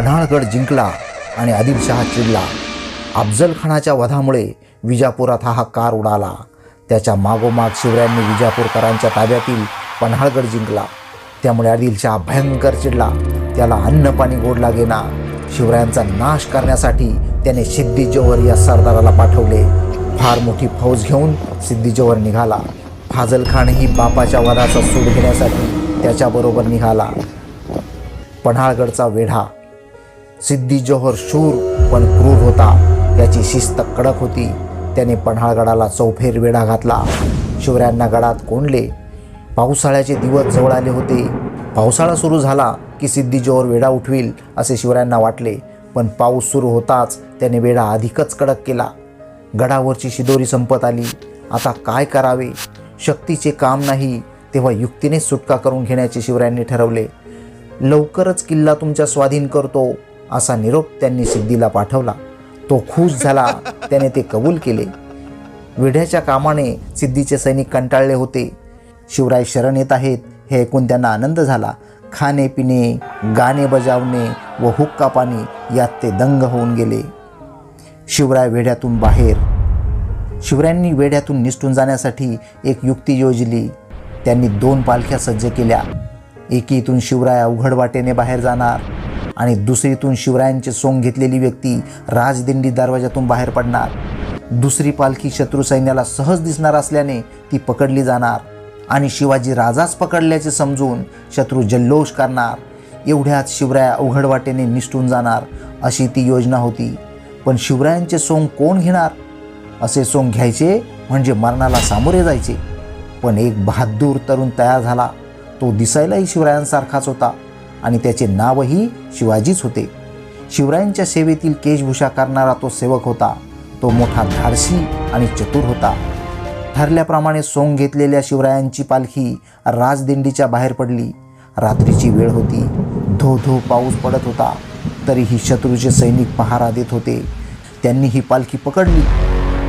पन्हाळगड जिंकला आणि आदिलशहा चिडला. अफजलखानाच्या वधामुळे विजापुरात हा कार उडाला. त्याच्या मागोमाग शिवरायांनी विजापूरकरांच्या ताब्यातील पन्हाळगड जिंकला. त्यामुळे आदिलशहा भयंकर चिडला. त्याला अन्न पाणी गोड लागेना. शिवरायांचा नाश करण्यासाठी त्याने सिद्धी जोहर या सरदाराला पाठवले. फार मोठी फौज घेऊन सिद्धी जोहर निघाला. फाजल खानही बापाच्या वधाचा सूड घेण्यासाठी त्याच्याबरोबर निघाला. पन्हाळगडचा वेढा सिद्धी जोहर शूर पण क्रूर होता. त्याची शिस्त कडक होती. त्याने पन्हाळगडाला चौफेर वेढा घातला. शिवरायांना गडात कोंडले. पावसाळ्याचे दिवस जवळ आले होते. पावसाळा सुरू झाला की सिद्धी जोहर वेढा उठवील असे शिवरायांना वाटले. पण पाऊस सुरू होताच त्याने वेढा अधिकच कडक केला. गडावरची शिदोरी संपत आली. आता काय करावे? शक्तीचे काम नाही. तेव्हा युक्तीनेच सुटका करून घेण्याचे शिवरायांनी ठरवले. लवकरच किल्ला तुमच्या स्वाधीन करतो. असा निरोप त्यांनी सिद्धीला पाठवला. तो खुश झाला. त्याने ते कबूल केले. वेढ्याच्या कामाने सिद्धीचे सैनिक कंटाळले होते. शिवराय शरण येत आहेत. हे ऐकून त्यांना आनंद झाला. खाणे पिणे गाणे बजावणे व हुक्का पाणी यात ते दंग होऊन गेले. शिवराय वेढ्यातून बाहेर. शिवरायांनी वेढ्यातून निसटून जाण्यासाठी एक युक्ती योजली. त्यांनी दोन पालख्या सज्ज केल्या. एकीतून शिवराय अवघड वाटेने बाहेर जाणार. आणि दुसरीतून शिवरायांचे सोंग घेतलेली व्यक्ती राजदिंडी दरवाजातून बाहेर पडणार. दुसरी पालखी शत्रू सैन्याला सहज दिसणार असल्याने ती पकडली जाणार आणि शिवाजी राजाच पकडल्याचे समजून शत्रू जल्लोष करणार. एवढ्यात शिवराया अवघड वाटेने निसटून जाणार अशी ती योजना होती. पण शिवरायांचे सोंग कोण घेणार? असे सोंग घ्यायचे म्हणजे मरणाला सामोरे जायचे. पण एक बहादूर तरुण तयार झाला. तो दिसायलाही शिवरायांसारखाच होता. आणि त्याचे नावही शिवाजीच होते. शिवरायांच्या सेवेतील केशभूषा करणारा तो सेवक होता. तो मोठा धाडसी आणि चतुर होता. ठरल्याप्रमाणे सोंग घेतलेल्या शिवरायांची पालखी राजदिंडीच्या बाहेर पडली. रात्रीची वेळ होती. धो धो पाऊस पडत होता. तरीही शत्रूचे सैनिक पहारा देत होते. त्यांनी ही पालखी पकडली.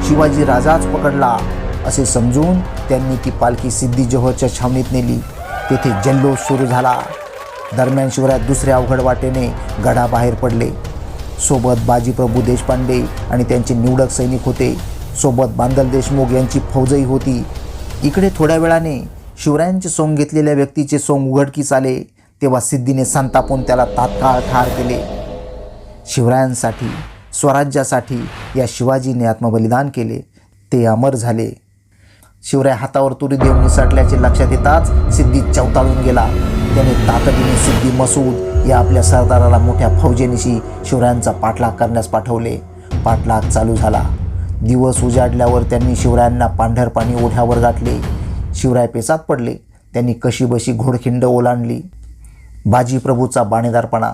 शिवाजी राजाच पकडला. असे समजून त्यांनी ती पालखी सिद्धी जोहरच्या छावणीत नेली. तेथे जल्लोष सुरू झाला. दरम्यान शिवराय दुसऱ्या अवघड वाटेने गडाबाहेर पडले. सोबत बाजीप्रभू देशपांडे आणि त्यांचे निवडक सैनिक होते. सोबत बांदल देशमुख यांची फौजही होती. इकडे थोड्या वेळाने शिवरायांचे सोंग घेतलेल्या व्यक्तीचे सोंग उघडकीस आले. तेव्हा सिद्धीने संतापून त्याला तात्काळ ठार केले. शिवरायांसाठी स्वराज्यासाठी या शिवाजीने आत्मबलिदान केले. ते अमर झाले. शिवराय हातावर तुरी देऊन निसटल्याचे लक्षात येताच सिद्धी चवताळून गेला. त्याने तातडीने सिद्धी मसूद या आपल्या सरदाराला मोठ्या फौजेनिशी शिवरायांचा पाठलाग करण्यास पाठवले. पाठलाग चालू झाला. दिवस उजाडल्यावर त्यांनी शिवरायांना पांढरपाणी ओढ्यावर गाठले शिवराय पेचात पडले. त्यांनी कशीबशी घोडखिंड ओलांडली. बाजीप्रभूचा बाणेदारपणा.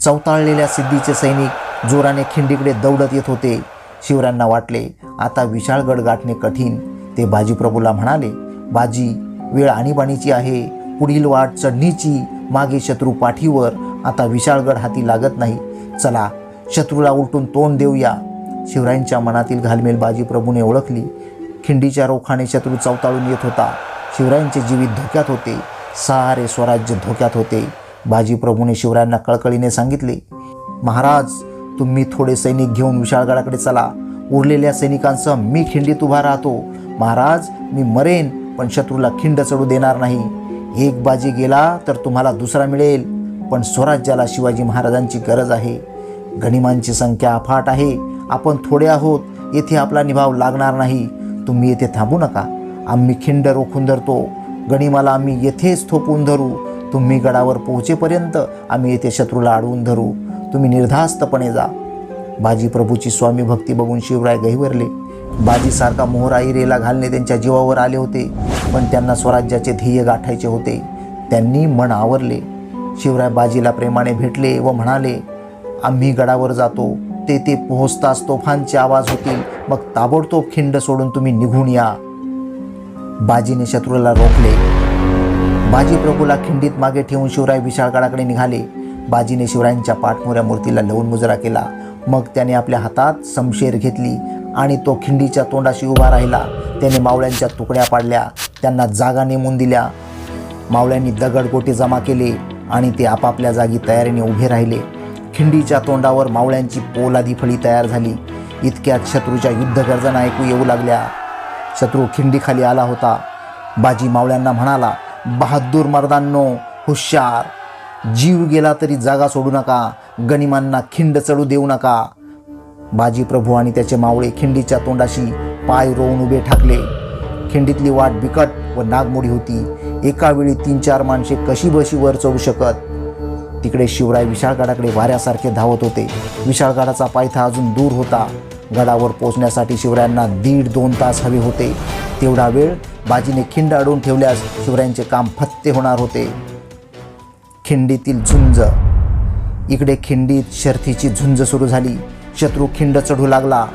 चवताळलेल्या सिद्धीचे सैनिक जोराने खिंडीकडे दौडत येत होते. शिवरायांना वाटले आता विशाळगड गाठणे कठीण. ते बाजीप्रभूला म्हणाले बाजी वेळ आणीबाणीची आहे. पुढील वाट चढणीची मागे शत्रू पाठीवर आता विशाळगड हाती लागत नाही. चला शत्रूला उलटून तोंड देऊया. शिवरायांच्या मनातील घालमेल बाजी प्रभूने ओळखली. खिंडीच्या रोखाने शत्रू चवताळून येत होता. शिवरायांचे जीवित धोक्यात होते. सारे स्वराज्य धोक्यात होते. बाजीप्रभूने शिवरायांना कळकळीने सांगितले महाराज तुम्ही थोडे सैनिक घेऊन विशाळगडाकडे चला. उरलेल्या सैनिकांसह मी खिंडीत उभा राहतो. महाराज मी मरेन पण शत्रूला खिंड चढू देणार नाही. एक बाजी गेला तर तुम्हाला दुसरा मिळेल. पण स्वराज्याला शिवाजी महाराजांची गरज आहे. गणिमांची संख्या अफाट आहे. आपण थोडे आहोत. येथे आपला निभाव लागणार नाही. तुम्ही येथे थांबू नका. आम्ही खिंड रोखून धरतो. गणिमाला आम्ही येथेच थोपून धरू. तुम्ही गडावर पोहोचेपर्यंत आम्ही येथे शत्रूला अडवून धरू. तुम्ही निर्धास्तपणे जा. बाजीप्रभूची स्वामी भक्ती बघून शिवराय गहिवरले. बाजीसारखा मोहराई रेला घालणे त्यांच्या जीवावर आले होते पण त्यांना स्वराज्याचे ध्येय गाठायचे होते. त्यांनी मन आवरले. शिवराय बाजीला प्रेमाने भेटले व म्हणाले आम्ही गडावर जातो. ते ते पोहोचताच तोफांचे आवाज होतील. मग ताबडतोब खिंड सोडून तुम्ही निघून या. बाजीने शत्रूला रोखले. बाजी प्रभूला खिंडीत मागे ठेवून शिवराय विशाळगडाकडे निघाले. बाजीने शिवरायांच्या पाठमोऱ्या मूर्तीला लवून मुजरा केला. मग त्याने आपल्या हातात समशेर घेतली आणि तो खिंडीच्या तोंडाशी उभा राहिला. त्याने मावळ्यांच्या तुकड्या पाडल्या त्यांना जागा नेमून दिल्या. मावळ्यांनी दगडगोटे जमा केले आणि ते आपापल्या जागी तयारीने उभे राहिले. खिंडीच्या तोंडावर मावळ्यांची पोलादी फळी तयार झाली. इतक्यात शत्रूच्या युद्धगर्जना ऐकू येऊ लागल्या. शत्रू खिंडीखाली आला होता. बाजी मावळ्यांना म्हणाला बहादूर मर्दांनो हुशार. जीव गेला तरी जागा सोडू नका गनिमांना खिंड चढू देऊ नका. बाजी प्रभू आणि त्याचे मावळे खिंडीच्या तोंडाशी पाय रोवून उभे ठाकले. खिंडीतली वाट बिकट व नागमोडी होती. एका वेळी तीन चार माणसे कशी बशी वर चढू शकत? तिकडे शिवराय विशाळगडाकडे वाऱ्यासारखे धावत होते. विशाळगडाचा पायथा अजून दूर होता. गडावर पोचण्यासाठी शिवरायांना दीड दोन तास हवे होते. तेवढा वेळ बाजीने खिंड अडवून ठेवल्यास शिवरायांचे काम फत्ते होणार होते. खिंडीतील झुंज. इकडे खिंडीत शर्थीची झुंज सुरू झाली. शत्रू खिंड चढू लागला.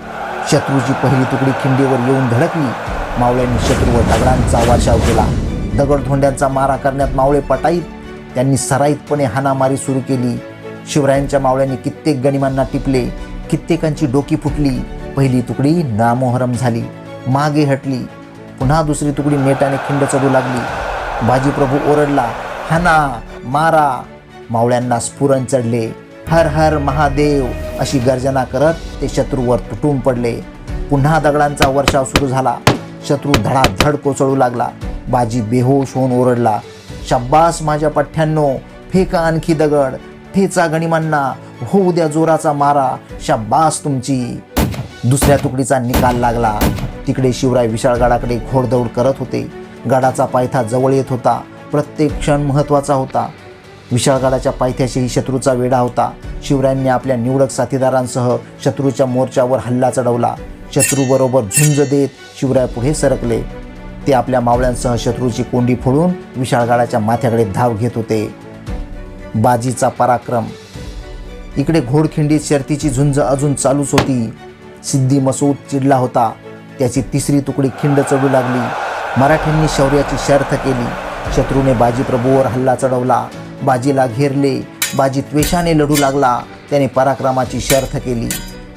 शत्रूची पहिली तुकडी खिंडीवर येऊन धडकली. मावळ्यांनी शत्रूवर दगडांचा वर्षाव केला. दगडधोंड्यांचा मारा करण्यात मावळे पटाईत त्यांनी सराईतपणे हाणामारी सुरू केली. शिवरायांच्या मावळ्यांनी कित्येक गणिमांना टिपले. कित्येकांची डोकी फुटली. पहिली तुकडी नामोहरम झाली. मागे हटली. पुन्हा दुसरी तुकडी नेटाने खिंड चढू लागली. बाजीप्रभू ओरडला हाना मारा. मावळ्यांना स्फुरण चढले. हर हर महादेव अशी गर्जना करत ते शत्रूवर तुटून पडले. पुन्हा दगडांचा वर्षाव सुरू झाला. शत्रू धडाधड कोसळू लागला. बाजी बेहोश होऊन ओरडला शब्बास माझ्या पठ्ठ्यांनो फेका आणखी दगड. ठेचा गणिमांना होऊ द्या जोराचा मारा. शब्बास तुमची. दुसऱ्या तुकडीचा निकाल लागला. तिकडे शिवराय विशाळगडाकडे घोडदौड करत होते. गडाचा पायथा जवळ येत होता. प्रत्येक क्षण महत्त्वाचा होता. विशाळगडाच्या पायथ्याशीही शत्रूचा वेढा होता. शिवरायांनी आपल्या निवडक साथीदारांसह शत्रूच्या मोर्चावर हल्ला चढवला. शत्रूबरोबर झुंज देत शिवराय पुढे सरकले. ते आपल्या मावळ्यांसह शत्रूची कोंडी फोडून विशाळगडाच्या माथ्याकडे धाव घेत होते. बाजीचा पराक्रम. इकडे घोडखिंडीत शर्तीची झुंज अजून चालूच होती. सिद्धी मसूद चिडला होता. त्याची तिसरी तुकडी खिंड चढू लागली. मराठ्यांनी शौर्याची शर्थ केली. शत्रूने बाजीप्रभूवर हल्ला चढवला. बाजीला घेरले. बाजी त्वेषाने लढू लागला. त्याने पराक्रमाची शर्थ केली.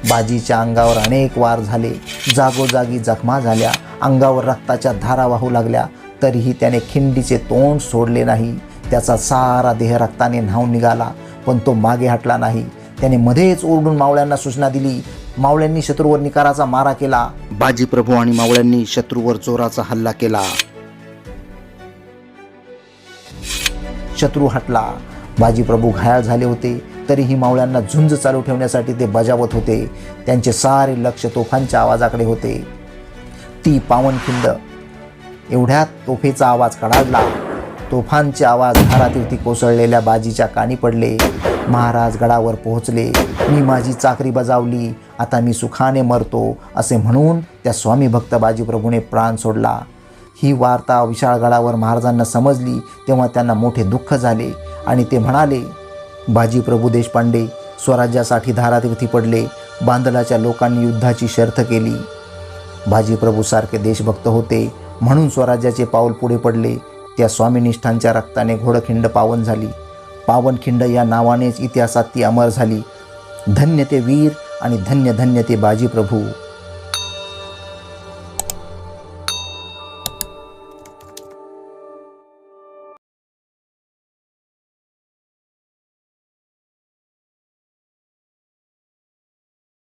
बाजीच्या अंगावर अनेक वार झाले. जागोजागी जखमा झाल्या. अंगावर रक्ताच्या धारा वाहू लागल्या. तरीही त्याने खिंडीचे तोंड सोडले नाही. त्याचा सारा देह रक्ताने न्हावून निघाला. पण तो मागे हटला नाही. त्याने मध्येच ओरडून मावळ्यांना सूचना दिली. मावळ्यांनी शत्रूवर निकाराचा मारा केला. बाजीप्रभू आणि मावळ्यांनी शत्रूवर जोराचा हल्ला केला. शत्रू हटला. बाजीप्रभू घायाळ झाले होते. तरीही मावळ्यांना झुंज चालू ठेवण्यासाठी ते बजावत होते. त्यांचे सारे लक्ष तोफांच्या आवाजाकडे होते. ती पावनखिंड एवढ्यात तोफेचा आवाज कडाडला. तोफांचे आवाज घरातील ती कोसळलेल्या बाजीच्या कानी पडले. महाराज गडावर पोहोचले. मी माझी चाकरी बजावली. आता मी सुखाने मरतो असे म्हणून त्या स्वामी भक्त बाजीप्रभूने प्राण सोडला. ही वार्ता विशाळगडावर महाराजांना समजली तेव्हा त्यांना मोठे दुःख झाले. आणि ते म्हणाले बाजी प्रभू देशपांडे स्वराज्यासाठी धारातीर्थी पडले बांदलाच्या लोकांनी युद्धाची शर्थ केली. बाजीप्रभूसारखे देशभक्त होते म्हणून स्वराज्याचे पाऊल पुढे पडले. त्या स्वामीनिष्ठांच्या रक्ताने घोडखिंड पावन झाली. पावनखिंड या नावानेच इतिहासात ती अमर झाली. धन्य ते वीर आणि धन्य धन्य ते बाजीप्रभू